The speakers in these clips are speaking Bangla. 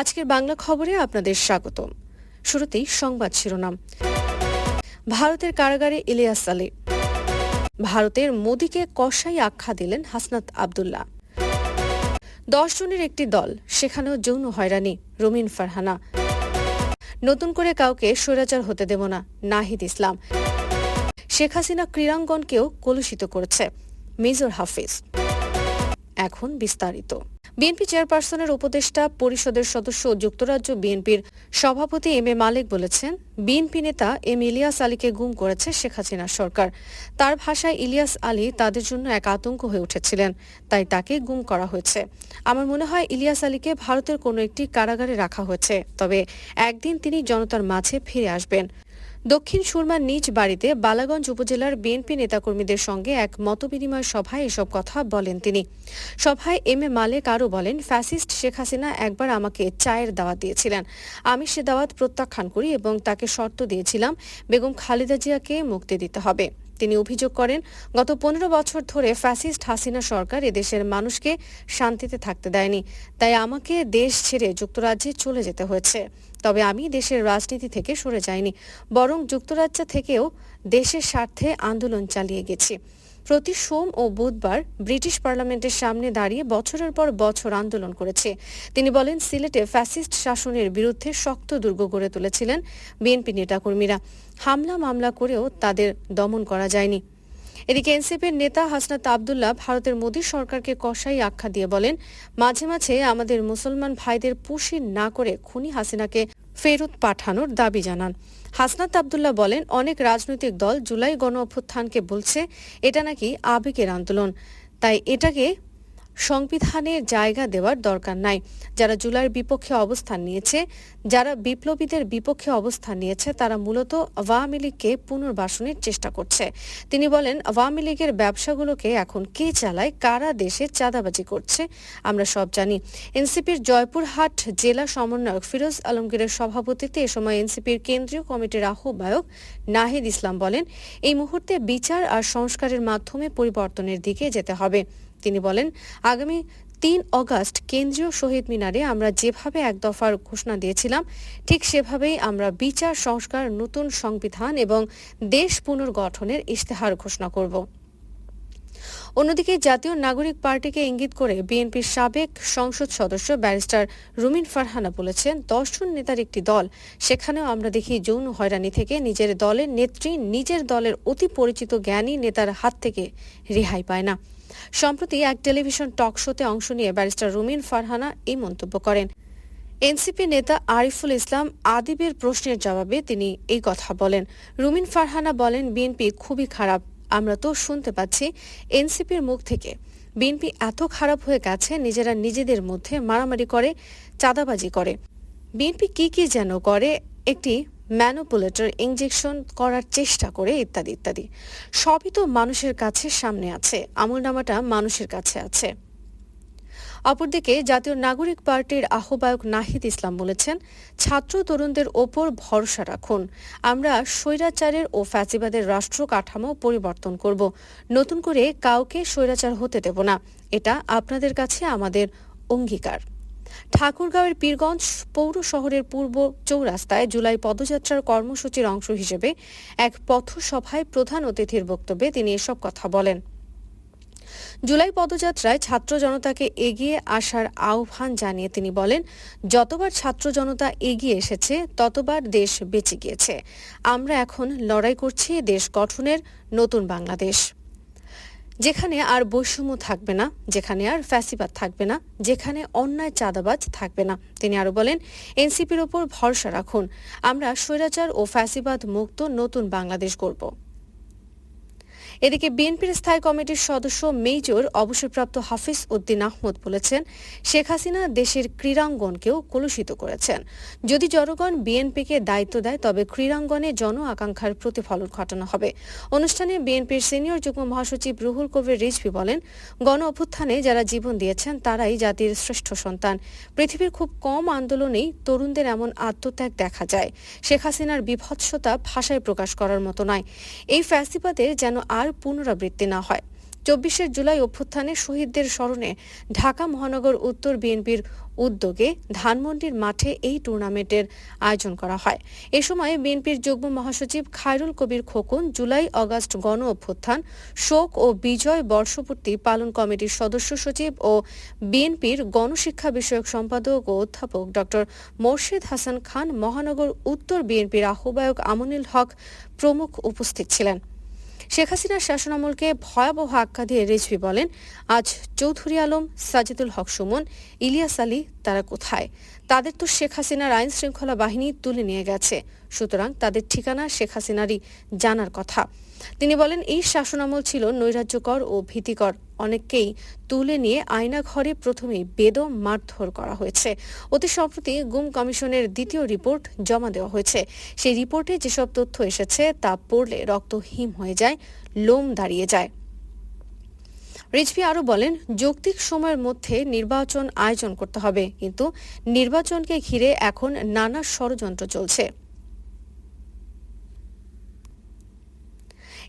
আজকের বাংলা খবরে আপনাদের স্বাগত শুরুতেই সংবাদ শিরোনাম। ভারতের কারাগারে ইলিয়াস আলী। ভারতের মোদীকে কষাই আখ্যা দিলেন হাসনাত আবদুল্লাহ। দশ জনের একটি দল, সেখানেও যৌন হয়রানি, রমিন ফারহানা। নতুন করে কাউকে স্বৈরাচার হতে দেব না, নাহিদ ইসলাম। শেখ হাসিনা ক্রীড়াঙ্গনকেও কলুষিত করেছে। মেজর হাফিজ। এখন বিস্তারিত। বিএনপি চেয়ারপারসনের উপদেষ্টা পরিষদের সদস্য যুক্তরাজ্য বিএনপির সভাপতি এম এ মালিক বলেছেন, বিএনপি নেতা এম ইলিয়াস আলীকে গুম করেছে শেখ হাসিনা সরকার। তার ভাষায় ইলিয়াস আলী তাদের জন্য এক আতঙ্ক হয়ে উঠেছিলেন, তাই তাকে গুম করা হয়েছে। আমার মনে হয় ইলিয়াস আলীকে ভারতের কোনো একটি কারাগারে রাখা হয়েছে, তবে একদিন তিনি জনতার মাঝে ফিরে আসবেন। দক্ষিণ সুরমার নিজ বাড়িতে বালাগঞ্জ উপজেলার বিএনপি নেতাকর্মীদের সঙ্গে এক মতবিনিময় সভায় এসব কথা বলেন তিনি। সভায় এম এ মালেক আরও বলেন, ফ্যাসিস্ট শেখ হাসিনা একবার আমাকে চায়ের দাওয়াত দিয়েছিলেন। আমি সে দাওয়াত প্রত্যাখ্যান করি এবং তাকে শর্ত দিয়েছিলাম, বেগম খালেদা জিয়াকে মুক্তি দিতে হবে। তিনি অভিযোগ করেন, গত পনেরো বছর ধরে ফ্যাসিস্ট হাসিনা সরকার এদেশের মানুষকে শান্তিতে থাকতে দেয়নি। তাই আমাকে দেশ ছেড়ে যুক্তরাজ্যে চলে যেতে হয়েছে। তবে আমি দেশের রাজনীতি থেকে সরে যাইনি, বরং যুক্তরাজ্য থেকেও দেশের স্বার্থে আন্দোলন চালিয়ে গেছি। প্রতি সোম ও বুধবার ব্রিটিশ পার্লামেন্টের সামনে দাঁড়িয়ে বছরের পর বছর আন্দোলন করেছে। তিনি বলেন, সিলেটে ফ্যাসিস্ট শাসনের বিরুদ্ধে শক্ত দুর্গ গড়ে তুলেছিলেন বিএনপি নেতাকর্মীরা। হামলা মামলা করেও তাদের দমন করা যায়নি। এদিকে এনসিপির নেতা হাসনাত আবদুল্লাহ ভারতের মোদী সরকারকে কষাই আখ্যা দিয়ে বলেন, মাঝে মাঝে আমাদের মুসলমান ভাইদের পুষি না করে খুনি হাসিনাকে ফেরত পাঠানোর দাবি জানান। হাসনাত আবদুল্লাহ বলেন, অনেক রাজনৈতিক দল জুলাই গণ অভ্যুত্থানকে বলছে, এটা নাকি আবেগের আন্দোলন। তাই এটাকে সংবিধানে জায়গা দেওয়ার দরকার নাই। যারা জুলাইয়ের বিপক্ষে অবস্থান নিয়েছে, যারা বিপ্লবীদের বিপক্ষে অবস্থান নিয়েছে, তারা মূলত আওয়ামী লীগকে পুনর্বাসনের চেষ্টা করছে। তিনি বলেন, আওয়ামী লীগের ব্যবসাগুলোকে এখন কে চালায়, কারা দেশে চাঁদাবাজি করছে, আমরা সব জানি। এনসিপির জয়পুরহাট জেলা সমন্বয়ক ফিরোজ আলমগীরের সভাপতিত্বে এ সময় এনসিপির কেন্দ্রীয় কমিটির আহ্বায়ক নাহিদ ইসলাম বলেন, এই মুহূর্তে বিচার আর সংস্কারের মাধ্যমে পরিবর্তনের দিকে যেতে হবে। তিনি বলেন, আগামী তিন অগাস্ট কেন্দ্রীয় শহীদ মিনারে আমরা যেভাবে এক দফার ঘোষণা দিয়েছিলাম, ঠিক সেভাবেই আমরা বিচার, সংস্কার, নতুন সংবিধান এবং দেশ পুনর্গঠনের ইশতেহার ঘোষণা করব। অন্যদিকে জাতীয় নাগরিক পার্টিকে ইঙ্গিত করে বিএনপির সাবেক সংসদ সদস্য ব্যারিস্টার রুমিন ফারহানা বলেছেন, দশজন নেতার একটি দল। সেখানেও আমরা দেখি যৌন হয়রানি থেকে নিজের দলের নেত্রী নিজের দলের অতি পরিচিত জ্ঞানী নেতার হাত থেকে রেহাই পায় না। সম্প্রতি এক টেলিভিশন টক শোতে অংশ নিয়ে ব্যারিস্টার রুমিন ফারহানা এই মন্তব্য করেন। এনসিপি নেতা আরিফুল ইসলাম আদিবের প্রশ্নের জবাবে তিনি এই কথা বলেন। রুমিন ফারহানা বলেন, বিএনপি খুবই খারাপ আমরা তো শুনতে পাচ্ছি এনসিপির মুখ থেকে। বিএনপি এত খারাপ হয়ে গেছে, নিজেরা নিজেদের মধ্যে মারামারি করে, চাঁদাবাজি করে। বিএনপি কি কি যেন করে, একটি ম্যানোপুলেটর ইঞ্জেকশন করার চেষ্টা করে, ইত্যাদি ইত্যাদি। সবই তো মানুষের কাছে সামনে আছে, আমলনামাটা মানুষের কাছে আছে। অপরদিকে জাতীয় নাগরিক পার্টির আহ্বায়ক নাহিদ ইসলাম বলেছেন, ছাত্র তরুণদের ওপর ভরসা রাখুন। আমরা স্বৈরাচারের ও ফ্যাসিবাদের রাষ্ট্র কাঠামো পরিবর্তন করব। নতুন করে কাউকে স্বৈরাচার হতে দেব না। এটা আপনাদের কাছে আমাদের অঙ্গীকার। ঠাকুরগাঁওয়ের পীরগঞ্জ পৌর শহরের পূর্ব চৌরাস্তায় জুলাই পদযাত্রার কর্মসূচির অংশ হিসেবে এক পথসভায় প্রধান অতিথির বক্তব্যে তিনি এসব কথা বলেন। জুলাই পদযাত্রায় ছাত্র জনতাকে এগিয়ে আসার আহ্বান জানিয়ে তিনি বলেন, যতবার ছাত্র জনতা এগিয়ে এসেছে, ততবার দেশ বেঁচে গিয়েছে। আমরা এখন লড়াই করছি দেশ গঠনের নতুন বাংলাদেশ। যেখানে আর বৈষম্য থাকবে না, যেখানে আর ফ্যাসিবাদ থাকবে না, যেখানে অন্যায় চাঁদাবাজ থাকবে না। তিনি আরও বলেন, এনসিপির ওপর ভরসা রাখুন। আমরা স্বৈরাচার ও ফ্যাসিবাদ মুক্ত নতুন বাংলাদেশ গড়ব। এদিকে বিএনপির স্থায়ী কমিটির সদস্য মেজর অবসরপ্রাপ্ত হাফিজ উদ্দিন আহমদ বলেছেন, শেখ হাসিনা দেশের ক্রীড়াঙ্গনকেও কলুষিত করেছেন। যদি জনগণ বিএনপিকে দায়িত্ব দেয়, তবে ক্রীড়াঙ্গনে জন আকাঙ্ক্ষার প্রতিফলন ঘটানো হবে। অনুষ্ঠানে বিএনপির সিনিয়র যুগ্ম মহাসচিব রুহুল কবির রিজভি বলেন, গণ অভ্যুত্থানে যারা জীবন দিয়েছেন, তারাই জাতির শ্রেষ্ঠ সন্তান। পৃথিবীর খুব কম আন্দোলনেই তরুণদের এমন আত্মত্যাগ দেখা যায়। শেখ হাসিনার বিভৎসতা ভাষায় প্রকাশ করার মতো নয়। এই ফ্যাসিবাদের যেন আর পুনরাবৃত্তি না হয়। চব্বিশে জুলাই অভ্যুত্থানে শহীদদের স্মরণে ঢাকা মহানগর উত্তর বিএনপির উদ্যোগে ধানমন্ডির মাঠে এই টুর্নামেন্টের আয়োজন করা হয়। এ সময় বিএনপির যুগ্ম মহাসচিব খায়রুল কবির খোকন, জুলাই অগাস্ট গণ অভ্যুত্থান, শোক ও বিজয় বর্ষপূর্তি পালন কমিটির সদস্য সচিব ও বিএনপির গণশিক্ষা বিষয়ক সম্পাদক ও অধ্যাপক ড। মোর্শেদ হাসান খান, মহানগর উত্তর বিএনপির আহ্বায়ক আমনুল হক প্রমুখ উপস্থিত ছিলেন। শেখ হাসিনার শাসনামলকে ভয়াবহ আখ্যা দিয়ে রেজভি বলেন, আজ চৌধুরী আলম, সাজিদুল হক সুমন, ইলিয়াস আলী, তারা কোথায়? তাদের তো শেখ হাসিনার আইন শৃঙ্খলা বাহিনী তুলে নিয়ে গেছে। সুতরাং তাদের ঠিকানা শেখ হাসিনারই জানার কথা। তিনি বলেন, এই শাসনামল ছিল নৈরাজ্যকর ও ভীতিকর। অনেককেই তুলে নিয়ে আয়না ঘরে প্রথমেই বেদম মারধর করা হয়েছে। অতি সম্প্রতি গুম কমিশনের দ্বিতীয় রিপোর্ট জমা দেওয়া হয়েছে। সেই রিপোর্টে যেসব তথ্য এসেছে তা পড়লে রক্ত হিম হয়ে যায়, লোম দাঁড়িয়ে যায়। রিজভি আরও বলেন, যৌক্তিক সময়ের মধ্যে নির্বাচন আয়োজন করতে হবে, কিন্তু নির্বাচনকে ঘিরে এখন নানা ষড়যন্ত্র চলছে।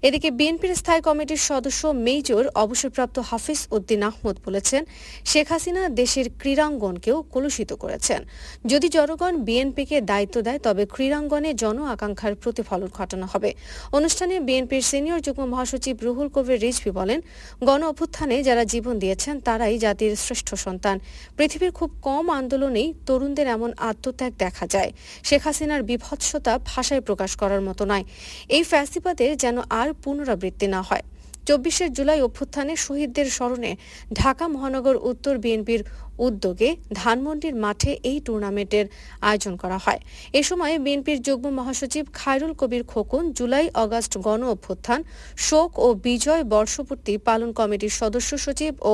এদিকে বিএনপির স্থায়ী কমিটির সদস্য মেজর অবসরপ্রাপ্ত হাফিজ উদ্দিন আহমদ বলেছেন, শেখ হাসিনা দেশের ক্রীড়াঙ্গনকেও কলুষিত করেছেন। যদি জনগণ বিএনপিকে দায়িত্ব দেয়, তবে ক্রীড়াঙ্গনে জন আকাঙ্ক্ষার প্রতিফলন ঘটানো হবে। অনুষ্ঠানে বিএনপির সিনিয়র যুগ্ম মহাসচিব রুহুল কবির রিজভি বলেন, গণ অভ্যুত্থানে যারা জীবন দিয়েছেন, তারাই জাতির শ্রেষ্ঠ সন্তান। পৃথিবীর খুব কম আন্দোলনেই তরুণদের এমন আত্মত্যাগ দেখা যায়। শেখ হাসিনার বিভৎসতা ভাষায় প্রকাশ করার মতো নয়। এই ফ্যাসিবাদের যেন আর আর পুনরাবৃত্তি না হয়। চব্বিশে জুলাই অভ্যুত্থানে শহীদদের স্মরণে ঢাকা মহানগর উত্তর বিএনপির উদ্যোগে ধানমন্ডির মাঠে এই টুর্নামেন্টের আয়োজন করা হয়। এ সময় বিএনপির যুগ্ম মহাসচিব খায়রুল কবির খোকন, জুলাই অগাস্ট গণ অভ্যুত্থান, শোক ও বিজয় বর্ষপূর্তি পালন কমিটির সদস্য সচিব ও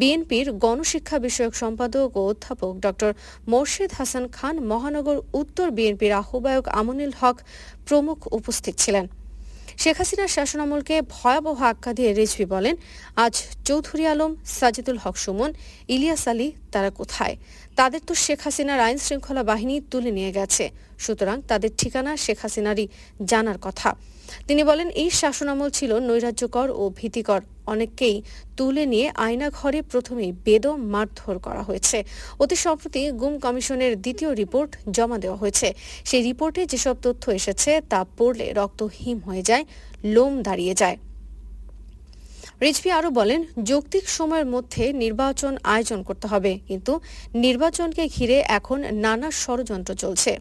বিএনপির গণশিক্ষা বিষয়ক সম্পাদক ও অধ্যাপক ড। মোর্শেদ হাসান খান, মহানগর উত্তর বিএনপির আহ্বায়ক আমনুল হক প্রমুখ উপস্থিত ছিলেন। শেখ হাসিনার শাসনামলকে ভয়াবহ আখ্যা দিয়ে রেজভি বলেন, আজ চৌধুরী আলম, সাজিদুল হক সুমন, ইলিয়াস আলী, তারা কোথায়? তাদের তো শেখ হাসিনার আইন শৃঙ্খলা বাহিনী তুলে নিয়ে গেছে। সুতরাং তাদের ঠিকানা শেখ হাসিনারই জানার কথা। তিনি বলেন, এই শাসনামল ছিল নৈরাজ্যকর ও ভীতিকর। অনেককেই তুলে নিয়ে আয়না ঘরে প্রথমেই বেদম মারধর করা হয়েছে। অতি সম্প্রতি গুম কমিশনের দ্বিতীয় রিপোর্ট জমা দেওয়া হয়েছে। সেই রিপোর্টে যেসব তথ্য এসেছে তা পড়লে রক্ত হিম হয়ে যায়, লোম দাঁড়িয়ে যায়। রিজভি আরও বলেন, যৌক্তিক সময়ের মধ্যে নির্বাচন আয়োজন করতে হবে, কিন্তু নির্বাচনকে ঘিরে এখন নানা ষড়যন্ত্র চলছে।